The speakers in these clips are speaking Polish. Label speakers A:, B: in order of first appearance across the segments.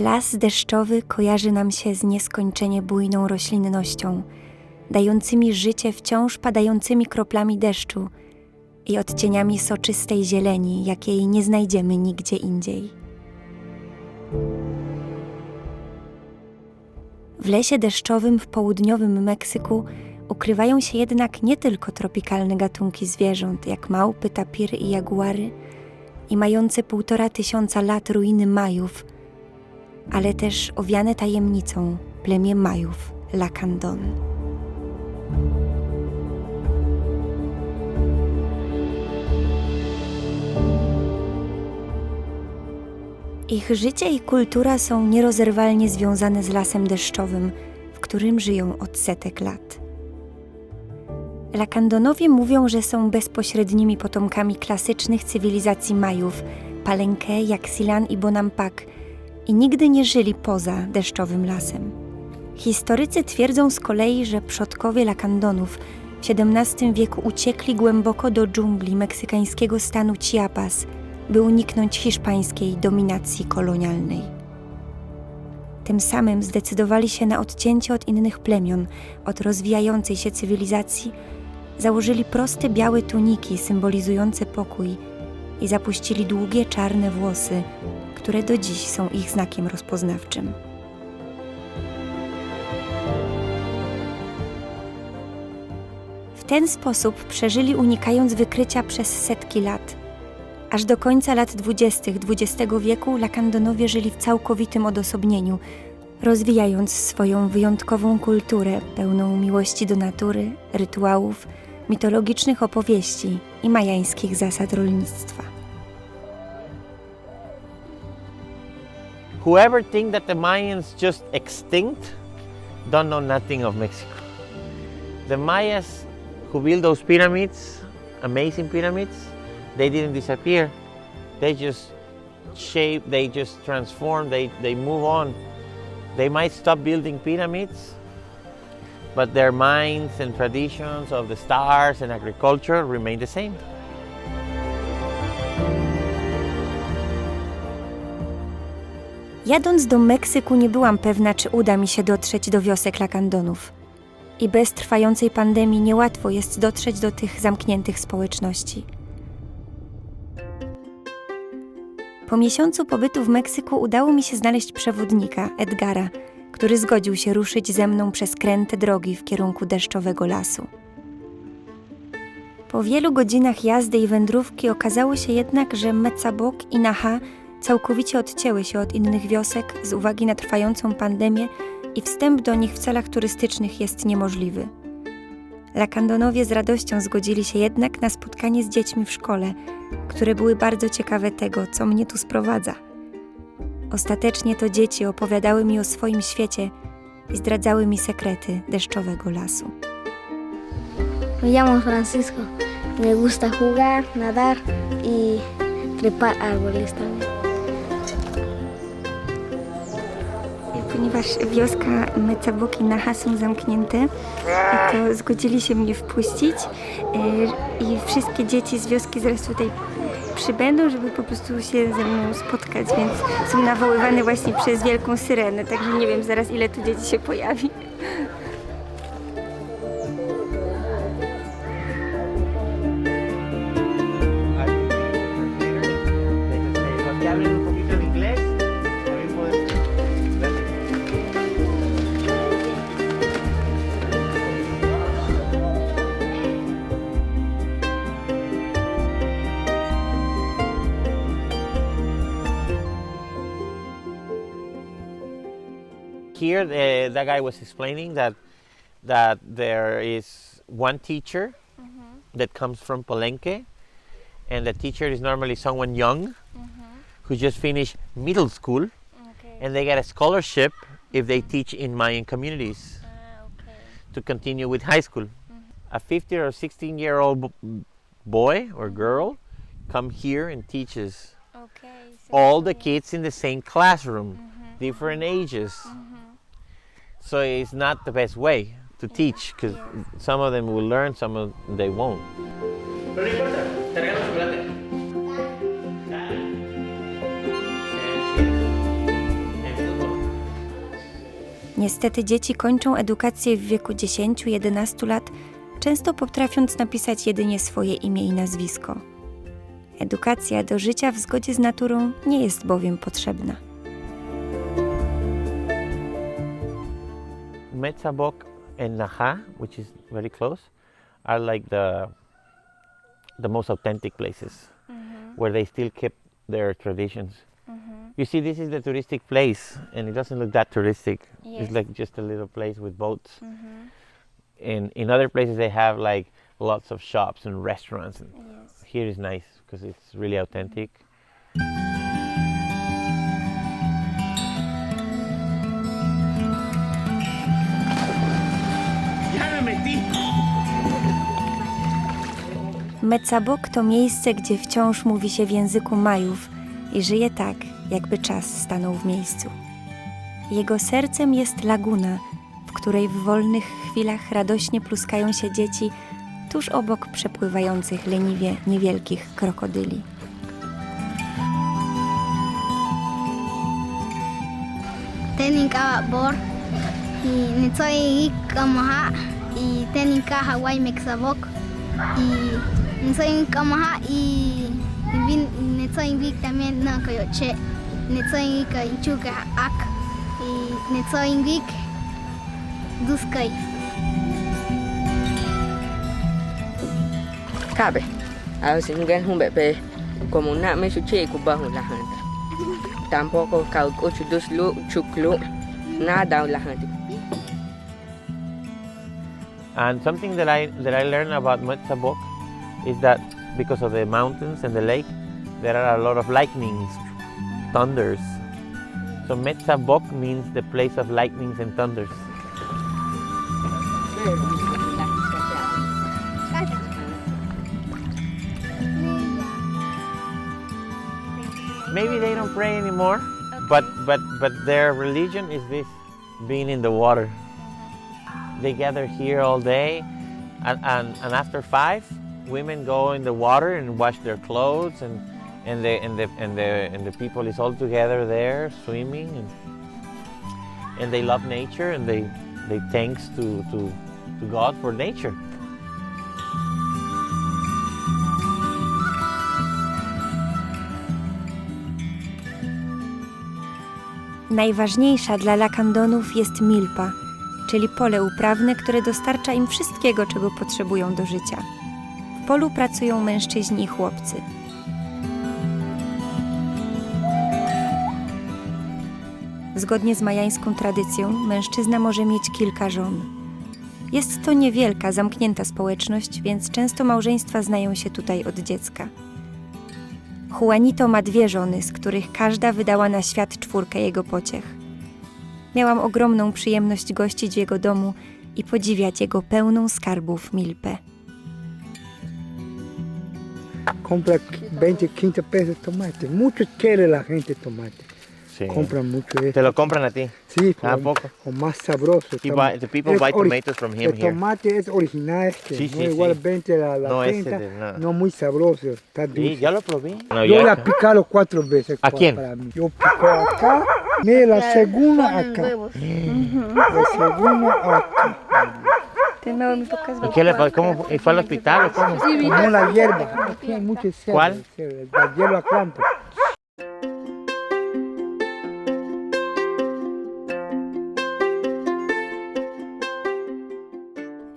A: Las deszczowy kojarzy nam się z nieskończenie bujną roślinnością, dającymi życie wciąż padającymi kroplami deszczu i odcieniami soczystej zieleni, jakiej nie znajdziemy nigdzie indziej. W lesie deszczowym w południowym Meksyku ukrywają się jednak nie tylko tropikalne gatunki zwierząt, jak małpy, tapiry i jaguary, i mające półtora tysiąca lat ruiny Majów, ale też owiane tajemnicą plemię Majów, Lacandon. Ich życie i kultura są nierozerwalnie związane z lasem deszczowym, w którym żyją od setek lat. Lakandonowie mówią, że są bezpośrednimi potomkami klasycznych cywilizacji Majów, Palenque, Jaxilan i Bonampak i nigdy nie żyli poza deszczowym lasem. Historycy twierdzą z kolei, że przodkowie Lakandonów w XVII wieku uciekli głęboko do dżungli meksykańskiego stanu Chiapas, by uniknąć hiszpańskiej dominacji kolonialnej. Tym samym zdecydowali się na odcięcie od innych plemion, od rozwijającej się cywilizacji, założyli proste białe tuniki symbolizujące pokój i zapuścili długie czarne włosy, które do dziś są ich znakiem rozpoznawczym. W ten sposób przeżyli unikając wykrycia przez setki lat. Aż do końca lat dwudziestych XX wieku Lakandonowie żyli w całkowitym odosobnieniu, rozwijając swoją wyjątkową kulturę pełną miłości do natury, rytuałów, mitologicznych opowieści i majańskich zasad rolnictwa.
B: Whoever think that the Mayans just extinct don't know nothing of Mexico. The Mayas who built those pyramids, amazing pyramids, they didn't disappear. They just shape, they just transform, they, they move on. They might stop building pyramids, but their minds and traditions of the stars and agriculture remain the same.
A: Jadąc do Meksyku nie byłam pewna, czy uda mi się dotrzeć do wiosek Lakandonów. I bez trwającej pandemii niełatwo jest dotrzeć do tych zamkniętych społeczności. Po miesiącu pobytu w Meksyku udało mi się znaleźć przewodnika, Edgara, który zgodził się ruszyć ze mną przez kręte drogi w kierunku deszczowego lasu. Po wielu godzinach jazdy i wędrówki okazało się jednak, że Mecabok i Naha całkowicie odcięły się od innych wiosek z uwagi na trwającą pandemię i wstęp do nich w celach turystycznych jest niemożliwy. Lakandonowie z radością zgodzili się jednak na spotkanie z dziećmi w szkole, które były bardzo ciekawe tego, co mnie tu sprowadza. Ostatecznie to dzieci opowiadały mi o swoim świecie i zdradzały mi sekrety deszczowego lasu.
C: Me llamo Francisco. Me gusta jugar, nadar y trepar árboles también.
A: Ponieważ wioska Mecabok i Naha są zamknięte, to zgodzili się mnie wpuścić yy, i wszystkie dzieci z wioski zaraz tutaj przybędą, żeby po prostu się ze mną spotkać, więc są nawoływane właśnie przez wielką syrenę, także nie wiem zaraz ile tu dzieci się pojawi.
B: Here, uh, the, that guy was explaining that that there is one teacher mm-hmm. that comes from Palenque, and the teacher is normally someone young mm-hmm. who just finished middle school, and they get a scholarship if they mm-hmm. teach in Mayan communities ah, to continue with high school. A 15 or 16 year old b- boy or girl come here and teaches all the kids in the same classroom, different ages. So it's not the best way to teach because some of them will learn, some of them they won't. No.
A: Niestety dzieci kończą edukację w wieku 10-11 lat, często potrafiąc napisać jedynie swoje imię i nazwisko. Edukacja do życia w zgodzie z naturą nie jest bowiem potrzebna.
B: Metzabok and Naha, which is very close, are like the the most authentic places mm-hmm. where they still keep their traditions. Mm-hmm. You see, this is the touristic place, and it doesn't look that touristic. It's like just a little place with boats. Mm-hmm. And in other places, they have like lots of shops and restaurants. And Here is nice because it's really authentic.
A: Metzabok to miejsce, gdzie wciąż mówi się w języku Majów i żyje tak, jakby czas stanął w miejscu. Jego sercem jest laguna, w której w wolnych chwilach radośnie pluskają się dzieci tuż obok przepływających leniwie niewielkich krokodyli.
C: Teninka bor y nitsoy kamaha y teninka Hawaii Mexabok y nitsoy kamaha y vin nitsoy vik también na coyoche nitsoy ka chuka ak y nitsoy vik duskay
D: Cabe. A veces no un bebé como una me suche ku bajo la gente. Tampoco kau ocho dos lu chuklu nada la gente.
B: And something that I that I learned about Metzabok is that because of the mountains and the lake, there are a lot of lightnings, thunders. So Metzabok means the place of lightnings and thunders. Maybe they don't pray anymore, but but but their religion is this being in the water. They gather here all day, and, and, and after five, women go in the water and wash their clothes, and and the and the and the and the people is all together there swimming, and and they love nature, and they they thanks to to to God for nature.
A: Najważniejsza dla lakandonów jest milpa, czyli pole uprawne, które dostarcza im wszystkiego, czego potrzebują do życia. Polu pracują mężczyźni i chłopcy. Zgodnie z majańską tradycją, mężczyzna może mieć kilka żon. Jest to niewielka, zamknięta społeczność, więc często małżeństwa znają się tutaj od dziecka. Juanito ma dwie żony, z których każda wydała na świat czwórkę jego pociech. Miałam ogromną przyjemność gościć w jego domu i podziwiać jego pełną skarbów milpę.
E: Compra 20, 15 pesos tomate. Mucho quiere la gente tomate. Compran mucho
B: Te
E: esto.
B: lo compran a ti.
E: Sí,
B: ¿A
E: pero-
B: poco?
E: o más sabroso.
B: Buy- the people
E: es
B: buy tomatoes from him
E: El
B: here.
E: tomate es original este,
B: Sí,
E: no
B: sí,
E: igual
B: sí.
E: 20 la, la
B: No, ese
E: 30,
B: de nada.
E: no muy sabroso, está
B: Sí,
E: dulce.
B: ya lo probé. No,
E: Yo
B: ya-
E: la he picado cuatro veces
B: ¿A quién?
E: para mí. Yo pico acá, mire la segunda acá. La segunda acá.
B: ¿Y qué le pasó? ¿Cómo fue? ¿Y fue al hospital o cómo?
E: Como la hierba. Aquí hay cerdo,
B: ¿Cuál?
E: La hierba atlántica.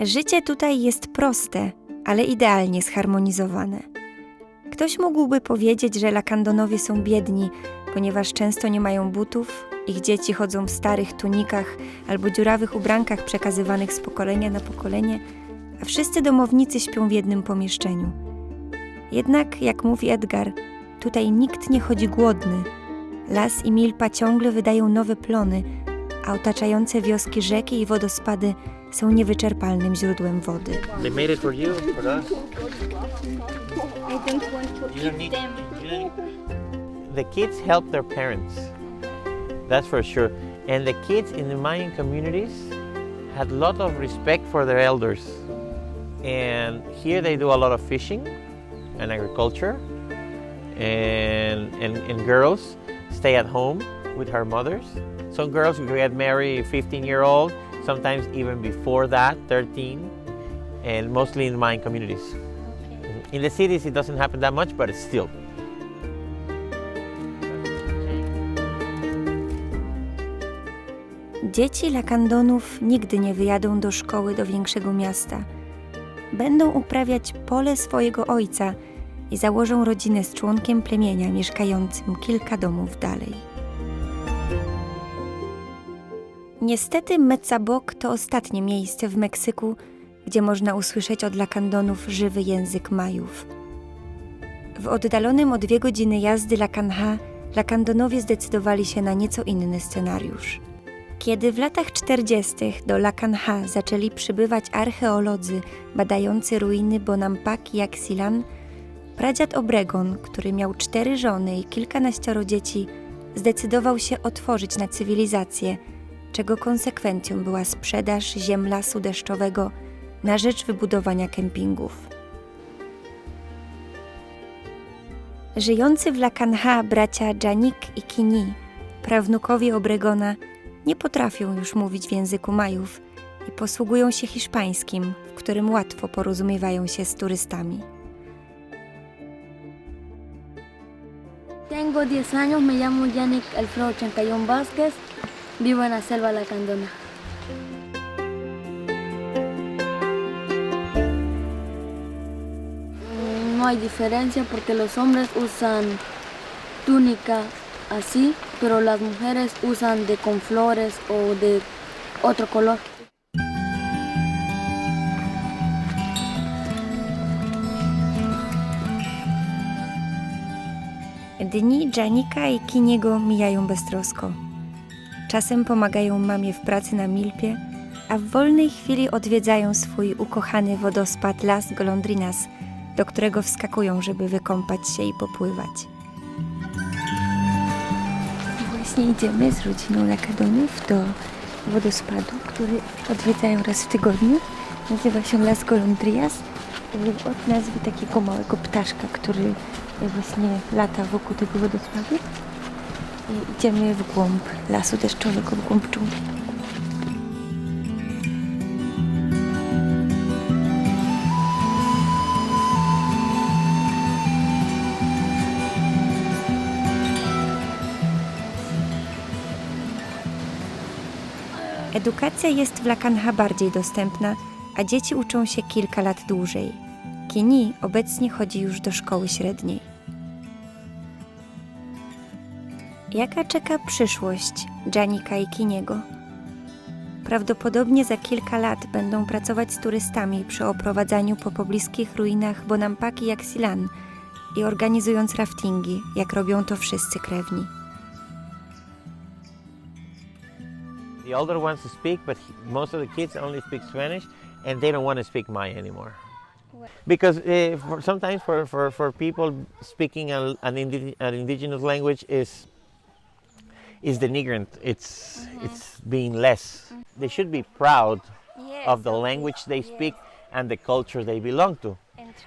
A: Życie tutaj jest proste, ale idealnie zharmonizowane. Ktoś mógłby powiedzieć, że lakandonowie są biedni, ponieważ często nie mają butów, ich dzieci chodzą w starych tunikach albo dziurawych ubrankach przekazywanych z pokolenia na pokolenie, a wszyscy domownicy śpią w jednym pomieszczeniu. Jednak, jak mówi Edgar, tutaj nikt nie chodzi głodny. Las i milpa ciągle wydają nowe plony, a otaczające wioski rzeki i wodospady są niewyczerpalnym źródłem wody.
B: They made it for you, for us.
C: I don't want to
B: The kids help their parents. That's for sure. And the kids in the Mayan communities had a lot of respect for their elders. And here they do a lot of fishing and agriculture. And, and, and girls stay at home with her mothers Some girls get married 15 year old, sometimes even before that, 13, and mostly in Mayan communities. In the cities, it doesn't happen that much, but it's still.
A: Dzieci Lakandonów nigdy nie wyjadą do szkoły do większego miasta. Będą uprawiać pole swojego ojca i założą rodzinę z członkiem plemienia mieszkającym kilka domów dalej. Niestety Metzabok to ostatnie miejsce w Meksyku, gdzie można usłyszeć od Lakandonów żywy język Majów. W oddalonym o dwie godziny jazdy Lakanha Lakandonowie zdecydowali się na nieco inny scenariusz. Kiedy w latach 40. do Lakanha zaczęli przybywać archeolodzy badający ruiny Bonampak i Axilan, pradziad Obregon, który miał cztery żony i kilkanaścioro dzieci, zdecydował się otworzyć na cywilizację, czego konsekwencją była sprzedaż ziem lasu deszczowego na rzecz wybudowania kempingów. Żyjący w Lakanha bracia Janik i Kini, prawnukowie Obregona, nie potrafią już mówić w języku Majów i posługują się hiszpańskim, w którym łatwo porozumiewają się z turystami.
F: Tengo 10 años, me llamo Yannick Alfredo Chancayón Vázquez, vivo en la selva lacandona. Mm, No hay diferencia porque los hombres usan túnica así, pero las mujeres usan de con flores o de otro color.
A: Dni Janika i Kiniego mijają beztrosko. Czasem pomagają mamie w pracy na milpie, a w wolnej chwili odwiedzają swój ukochany wodospad Las Golondrinas, do którego wskakują, żeby wykąpać się i popływać. Właśnie idziemy z rodziną Lakadonów do wodospadu, który odwiedzają raz w tygodniu. Nazywa się Las Golondrinas od nazwy takiego małego ptaszka, który właśnie lata wokół tego wodospadu. I idziemy w głąb lasu deszczowego, w głąb dżungli. Edukacja jest w Lakanha bardziej dostępna, a dzieci uczą się kilka lat dłużej. Kini obecnie chodzi już do szkoły średniej. Jaka czeka przyszłość Janika i Kiniego? Prawdopodobnie za kilka lat będą pracować z turystami przy oprowadzaniu po pobliskich ruinach Bonampaki i Axilan i organizując raftingi, jak robią to wszyscy krewni.
B: The older ones speak, but most of the kids only speak Spanish, and they don't want to speak Maya anymore. Because uh, for, sometimes for, for, for people speaking an, an, indi- an indigenous language is is denigrant. It's it's being less. They should be proud of the language they speak and the culture they belong to.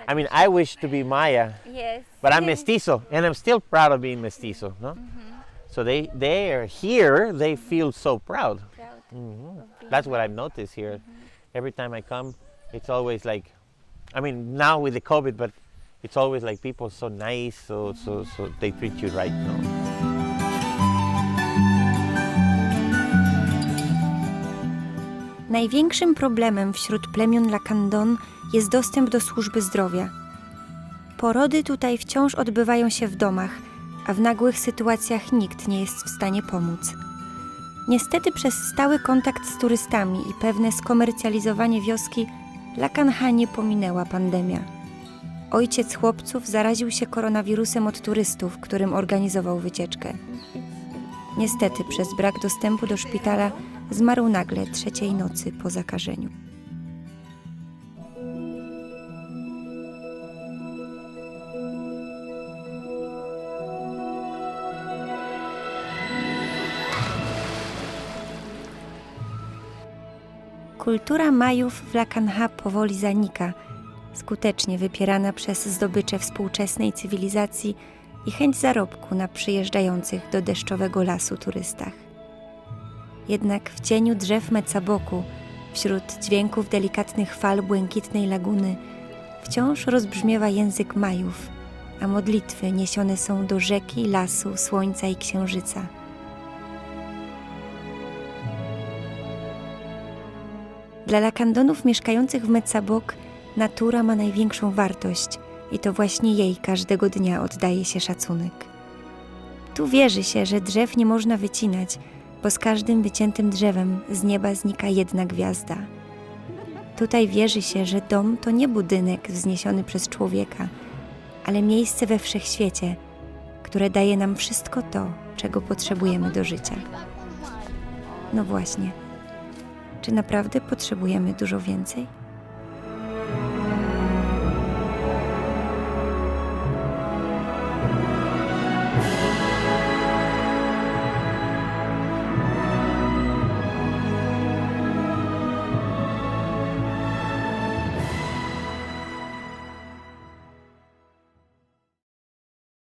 B: I mean, I wish to be Maya,
A: Yes.
B: but I'm mestizo, and I'm still proud of being mestizo. No, so they they are here. They feel so proud. Mhm. That's what I've noticed here. Every time I come, it's always like, I mean, now with the COVID, but it's always like people so nice, so so so they treat you right. No.
A: Największym problemem wśród plemion Lakandon jest dostęp do służby zdrowia. Porody tutaj wciąż odbywają się w domach, a w nagłych sytuacjach nikt nie jest w stanie pomóc. Niestety przez stały kontakt z turystami i pewne skomercjalizowanie wioski Lakanha nie pominęła pandemia. Ojciec chłopców zaraził się koronawirusem od turystów, którym organizował wycieczkę. Niestety przez brak dostępu do szpitala zmarł nagle trzeciej nocy po zakażeniu. Kultura Majów w Lakanha powoli zanika, skutecznie wypierana przez zdobycze współczesnej cywilizacji i chęć zarobku na przyjeżdżających do deszczowego lasu turystach. Jednak w cieniu drzew Metsaboku, wśród dźwięków delikatnych fal błękitnej laguny, wciąż rozbrzmiewa język Majów, a modlitwy niesione są do rzeki, lasu, słońca i księżyca. Dla lakandonów mieszkających w Metsabok natura ma największą wartość i to właśnie jej każdego dnia oddaje się szacunek. Tu wierzy się, że drzew nie można wycinać, bo z każdym wyciętym drzewem z nieba znika jedna gwiazda. Tutaj wierzy się, że dom to nie budynek wzniesiony przez człowieka, ale miejsce we wszechświecie, które daje nam wszystko to, czego potrzebujemy do życia. No właśnie. Czy naprawdę potrzebujemy dużo więcej?